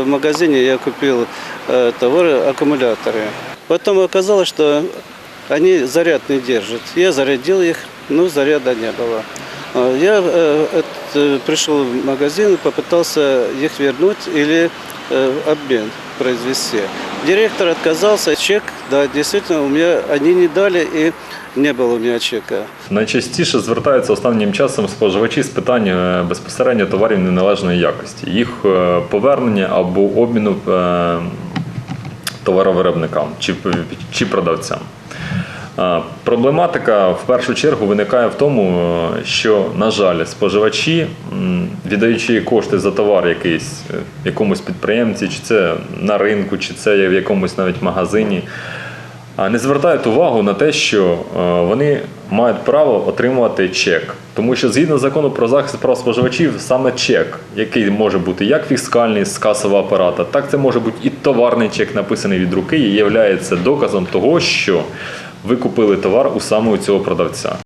В магазине я купил э, товары, аккумуляторы. Потом оказалось, что они заряд не держат. Я зарядил их, но заряда не было. А Я э, это, пришел в магазин и попытался их вернуть или э, обмен произвести. Директор отказался, чек, да, действительно, у меня они не дали и не у меня чека. Найчастіше звертаються останнім часом споживачі з питань е, безпосередньо товарів неналежної якості, їх е, повернення або обміну е, товаровиробникам чи, чи продавцям. Проблематика в першу чергу виникає в тому, е, що, на жаль, споживачі, віддаючи кошти за товар якийсь е, якомусь підприємці, чи це на ринку, чи це в якомусь навіть магазині, не звертають увагу на те, що е, вони мають право отримувати чек. Тому що згідно закону про захист прав споживачів, саме чек, який може бути як фіскальний з касового апарата, так це може бути і товарний чек, написаний від руки, і є доказом того, що ви купили товар у саме у цього продавця.